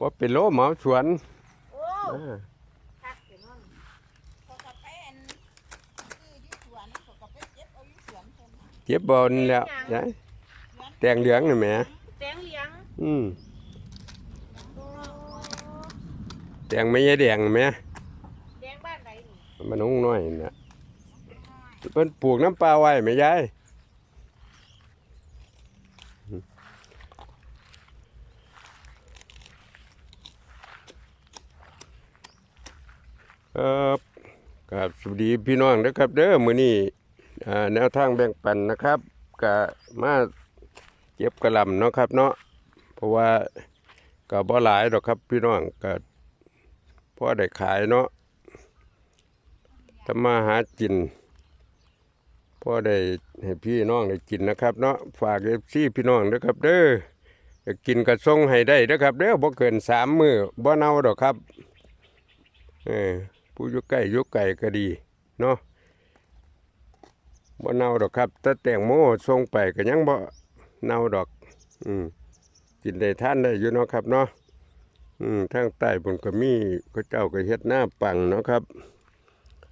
ว่าเป็นโลเหมาสวนโอ้อ่าคักเสียน้องเขาก็ไปอันซื้ออยู่สวนเขาก็ไปเก็บเอาอยู่สวนเพิ่นเจ็บบอลแล้วยายแดงเหลืองนี่แหมแตงเหลียงอืมโอ้แดงไม่ใช่แดงแหมแดงบ้านใดนี่มันน้องน้อยน่ะเพิ่นปลูกน้ำปลาไว้ไหมยาย ครับครับสวัสดีพี่น้องนะครับ เด้อมือนี้อ่แนวทางแบ่งปันนะครับก็มาเก็บกระลำเนาะครับเนาะเพราะว่าก็บ่หลายดอกครับ พี่น้องก็พอได้ขายเนาะทำมาหากินพอได้ให้พี่น้องได้กินนะครับ เนาะฝากเอฟซีพี่น้องเด้อครับ เด้อจะกินกระทรงให้ได้เด้อครับ เด้อบ่เกินสามมือบ่เน่าดอกครับเออ ผู้อยู่ใกล้อยู่ไกลก็ดีเนาะบ่เน่าดอกครับแต่แตงโมส่งไปก็ยังบ่เน่าดอก อืมกินได้ท่านได้อยู่เนาะครับเนาะอืมทางใต้บนก็มีก็เจ้าก็เฮ็ดหน้าปังเนาะครับ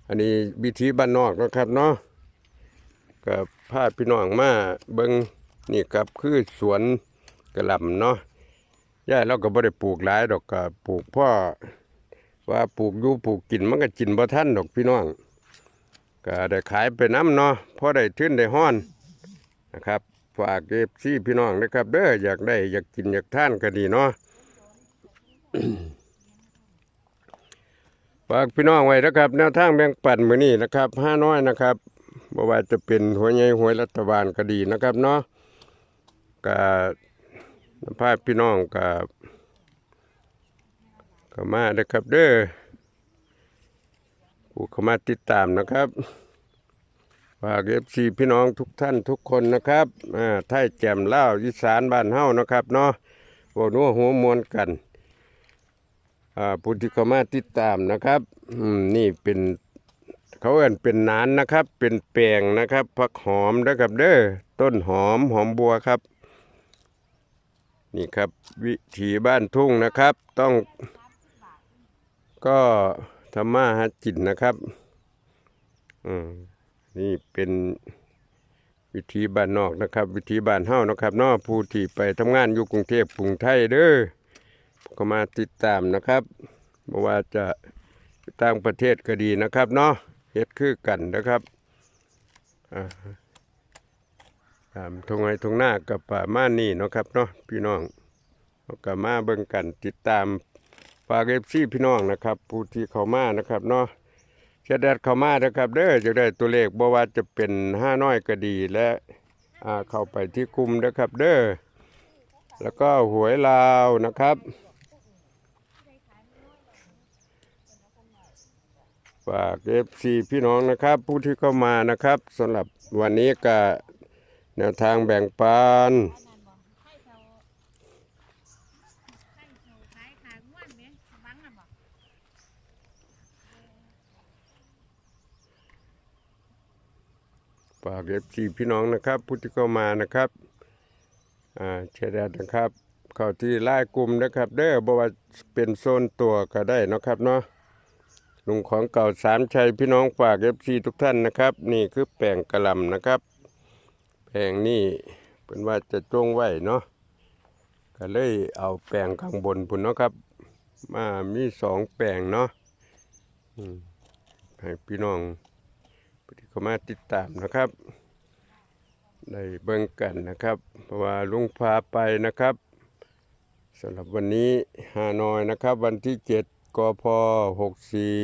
อันนี้วิธีบ้านนอกเนาะครับเนาะกับพาพี่น้องมาเบิงนี่ครับคือสวนกระหล่ำเนาะย่าเราก็บ่ได้ปลูกหลายดอกก็ปลูกพ่อ ว่าปลูกอยู่ปลูกกินมันก็กินบ่ทันดอกพี่น้องก็ได้ขายไปน้ำเนาะพอได้ทื่นได้ห้อนนะครับฝากเอฟซีพี่น้องนะครับ เด้ออยากได้อยากกินอยากท่านก็ดีเนาะฝากพี่น้องไว้นะครับแนวทางแบ่งปันมือนี้นะครับห้าน้อยนะครับบ่ว่าจะเป็นหัวใหญ่หัวรัฐบาลก็ดีนะครับเนาะกับภาพพี่น้องกับ ก็มาเด้อครับเด้อผู้เข้ามาติดตามนะครับฝากเอฟซีพี่น้องทุกท่านทุกคนนะครับอ่าไทยแจ่มเล่าอีสานบ้านเฮานะครับเนาะโอ้นัวหัวมวลกันอ่าผู้ที่เข้ามาติดตามนะครับอืมนี่เป็นเขาเอ่นเป็นนานนะครับ เป็นแปลงนะครับผักหอมนะครับเด้อต้นหอมหอมบัวครับ นี่ครับวิถีบ้านทุ่งนะครับ ต้อง ก็ทำมาหาจินนะครับอืมนี่เป็นวิธีบ้านนอกนะครับ วิธีบ้านเฮ้านะครับนอผู้ที่ไปทำงานอยู่กรุงเทพกรุงไทยเด้อก็มาติดตามนะครับบ่ว่าจะต่างประเทศก็ดีนะครับเนาะเฮ็ดคือกันนะครับอ่าตามทงไห้ทงหน้ากับป่าม่านนี่นะครับเนาะพี่น้องเราก็มาเบิ่งกันติดตาม ฝากเอฟซีพี่น้องนะครับ ผู้ที่เข้ามานะครับเนาะเชดแดดเข้ามานะครับเด้อจะได้ตัวเลขบ่ว่าจะเป็นห้าน้อยก็ดีและอาเข้าไปที่กลุ่มนะครับเด้อแล้วก็หวยลาวนะครับฝากเอฟซีพี่น้องนะครับ ผู้ที่เข้ามานะครับสำหรับวันนี้ก็แนวทางแบ่งปัน ให้เขาให้เขาขายขายง่วนไหมบังน่ะบ่ ฝากเอฟซีพี่น้องนะครับผู้ที่เข้ามานะครับอ่าแชร์ดนนะครับ เข้าที่ไล่กลุ่มนะครับเด้อบ่ว่าเป็นโซนตัวก็ได้นะครับเนาะลุงของเก่าสามชัยพี่น้องฝากเอฟซีทุกท่านนะครับ นี่คือแปลงกระหลำนะครับ แปลงนี่เป็นว่าจะจ้งไว้เนาะก็เลยเอาแปลงข้างบนพุ่นเนาะครับ มามีสองแปลงเนาะอืมให้พี่น้อง เข้ามาติดตามนะครับได้เบิ่งกันนะครับ เพราะว่าลุงพาไปนะครับสำหรับวันนี้ฮานอยนะครับ วันที่เจ็ดกพหกสี่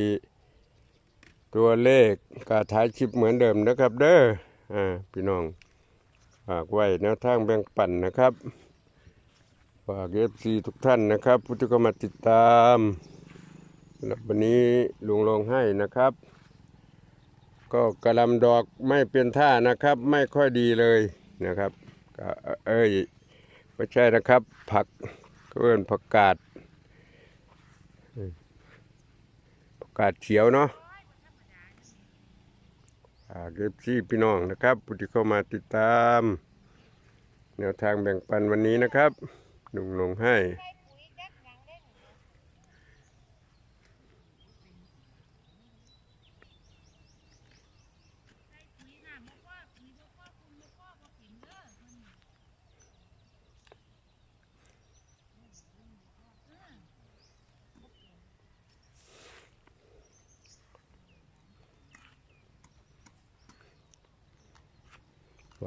ตัวเลขกาถ่ายคลิปเหมือนเดิมนะครับ เด้ออ่าพี่น้องฝากไว้แนวทางแบ่งปันนะครับฝากเอฟซีทุกท่านนะครับผู้ที่เข้ามาติดตามสำหรับวันนี้ลุงลงให้นะครับ ก็กระลำดอกไม่เป็นท่านะครับ ไม่ค่อยดีเลยนะครับเอ้ยไม่ใช่นะครับ ผักก็เอิ้นผักกาดผักกาดเขียวเนาะฝากเอฟซีพี่น้องนะครับผู้ที่เข้ามาติดตาม แนวทางแบ่งปันวันนี้นะครับหนุ่งลงให้ ได้ปุ๋ยแก๊กหยังเด้น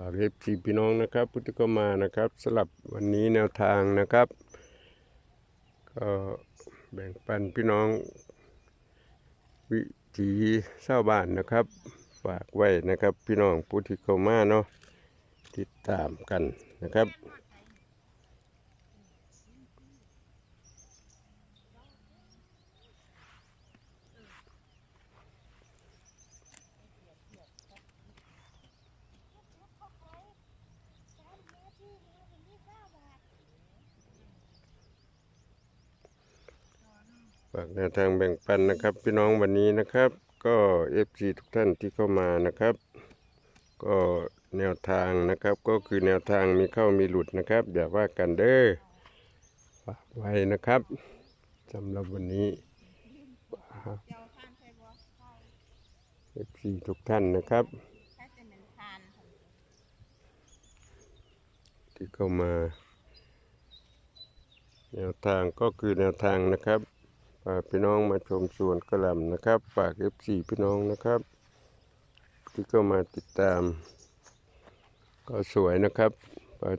ฝากเอฟซีพี่น้องนะครับ พุทธก็มานะครับสลับวันนี้แนวทางนะครับ ก็แบ่งปันพี่น้อง วิถีชาวบ้านนะครับ ฝากไว้นะครับพี่น้องพุที่เข้ามาเนาะติดตามกันนะครับากแนวทางแบ่งปันนะครับ พี่น้องวันนี้นะครับ ก็เอฟซีทุกท่านที่เข้ามานะครับ ก็แนวทางนะครับ ก็คือแนวทางมีเข้ามีหลุดนะครับอย่าว่ากันเด้อฝากไว้นะครับสำหรับวันนี้เอฟซีทุกท่านนะครับ ที่เข้ามา แนวทางก็คือแนวทางนะครับ พี่น้องมาชมสวนกระหลำนะครับ ฝากเอฟซีพี่น้องนะครับ ที่เข้ามาติดตาม ก็สวยนะครับ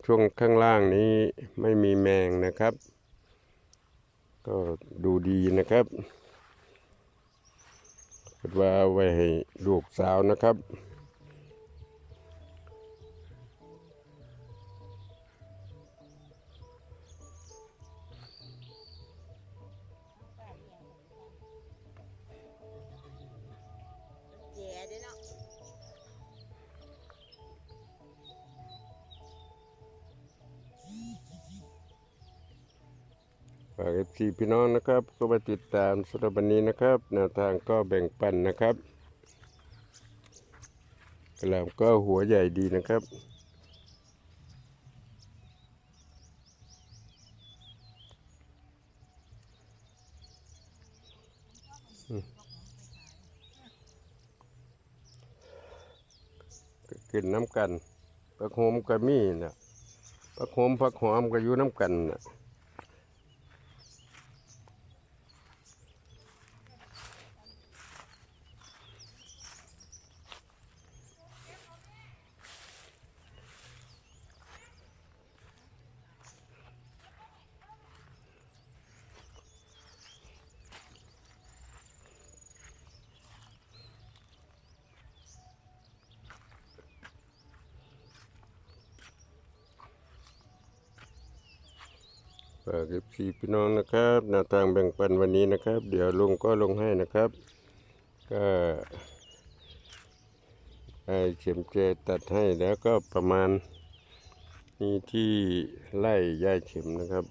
ช่วงข้างล่างนี้ไม่มีแมงนะครับ ก็ดูดีนะครับว่าไว้ให้ลูกสาวนะครับ พี่น้องนะครับ ก็มาติดตามสำหรับวันนี้นะครับแนวทางก็แบ่งปันนะครับกระหลำก็หัวใหญ่ดีนะครับก็กินน้ำกันผักโหมก็มีนะผักโหมผักหอมก็อยู่น้ำกันนะ ฝากเอฟซีพี่น้องนะครับแนวทางแบ่งปันวันนี้นะครับ เดี๋ยวลุงก็ลงให้นะครับ ก็ไอเข็มเจตัดให้แล้วก็ประมาณนี้ที่ไล่ย่าเข็มนะครับ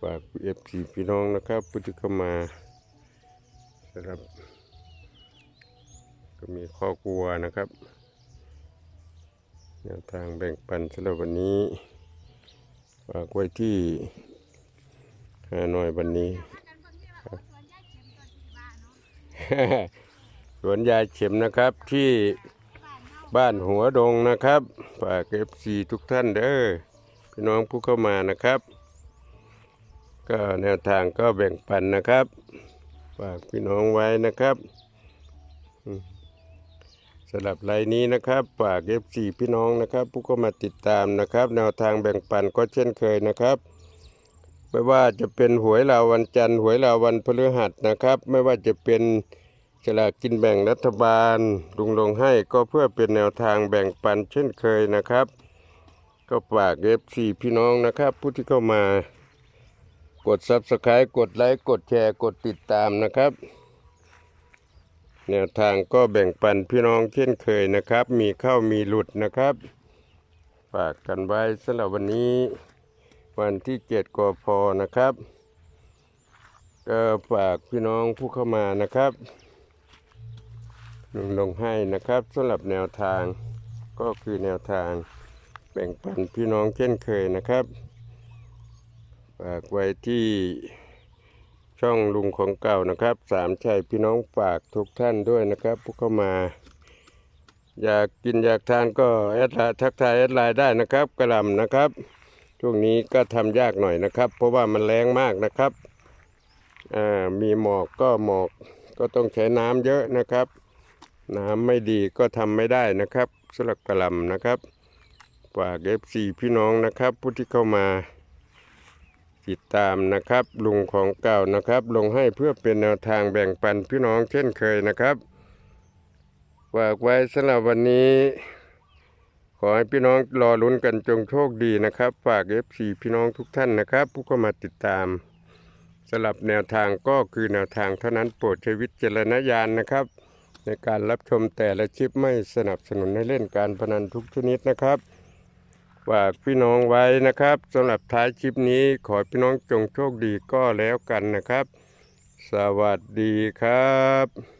ฝากเอฟซีพี่น้องนะครับผู้ที่เข้ามาสำหรับ ก็มีข้อกลัวนะครับแนวทางแบ่งปันสำหรับวันนี้ ฝากไว้ที่ฮานอยวันนี้สวนยายเข็มนะครับที่บ้านหัวดงนะครับฝากเอฟซีทุกท่านเด้อพี่น้องผู้เข้ามานะครับ ก็แนวทางก็แบ่งปันนะครับฝากพี่น้องไว้นะครับ อืม สำหรับไลน์นี้นะครับฝากเอฟซีพี่น้องนะครับ ผู้เข้ามาติดตามนะครับ แนวทางแบ่งปันก็เช่นเคยนะครับ ไม่ว่าจะเป็นหวยราววันจันทร์หวยราววันพฤหัสนะครับ ไม่ว่าจะเป็นฉลากกินแบ่งรัฐบาลลุงลงให้ก็เพื่อเป็นแนวทางแบ่งปันเช่นเคยนะครับ ก็ฝากเอฟซีพี่น้องนะครับ ผู้ที่เข้ามากดซับสไครต์กดไลค์กดแชร์กดติดตามนะครับ แนวทางก็แบ่งปันพี่น้องเช่นเคยนะครับ มีเข้ามีหลุดนะครับ ฝากกันไว้สำหรับวันนี้ วันที่เจ็ดกพนะครับ ก็ฝากพี่น้องผู้เข้ามานะครับลงลงให้นะครับสำหรับแนวทางก็คือแนวทางแบ่งปันพี่น้องเช่นเคยนะครับฝากไว้ที่ ช่องลุงของเก่านะครับสามชัยพี่น้องฝากทุกท่านด้วยนะครับผู้เข้ามา อยากกินอยากทานก็แอดไลน์ทักทายแอดไลน์ได้นะครับกระลำนะครับช่วงนี้ก็ทำยากหน่อยนะครับ เพราะว่ามันแรงมากนะครับมีหมอกก็หมอกก็ต้องใช้น้ำเยอะนะครับ น้ำไม่ดีก็ทำไม่ได้นะครับสลักกะลำนะครับฝากเอฟซีพี่น้องนะครับผู้ที่เข้ามา ติดตามนะครับ ลุงของเก่านะครับ ลงให้เพื่อเป็นแนวทางแบ่งปันพี่น้องเช่นเคยนะครับฝากไว้สำหรับวันนี้ ขอให้พี่น้องรอลุ้นกันจงโชคดีนะครับ ฝาก FC พี่น้องทุกท่านนะครับ ผู้เข้ามาติดตามสำหรับแนวทางก็คือแนวทางเท่านั้นโปรดใช้วิจารณญาณนะครับ ในการรับชมแต่ละคลิปไม่สนับสนุนให้เล่นการพนันทุกชนิดนะครับ ฝากพี่น้องไว้นะครับสำหรับท้ายคลิปนี้ขอพี่น้องจงโชคดีก็แล้วกันนะครับ สวัสดีครับ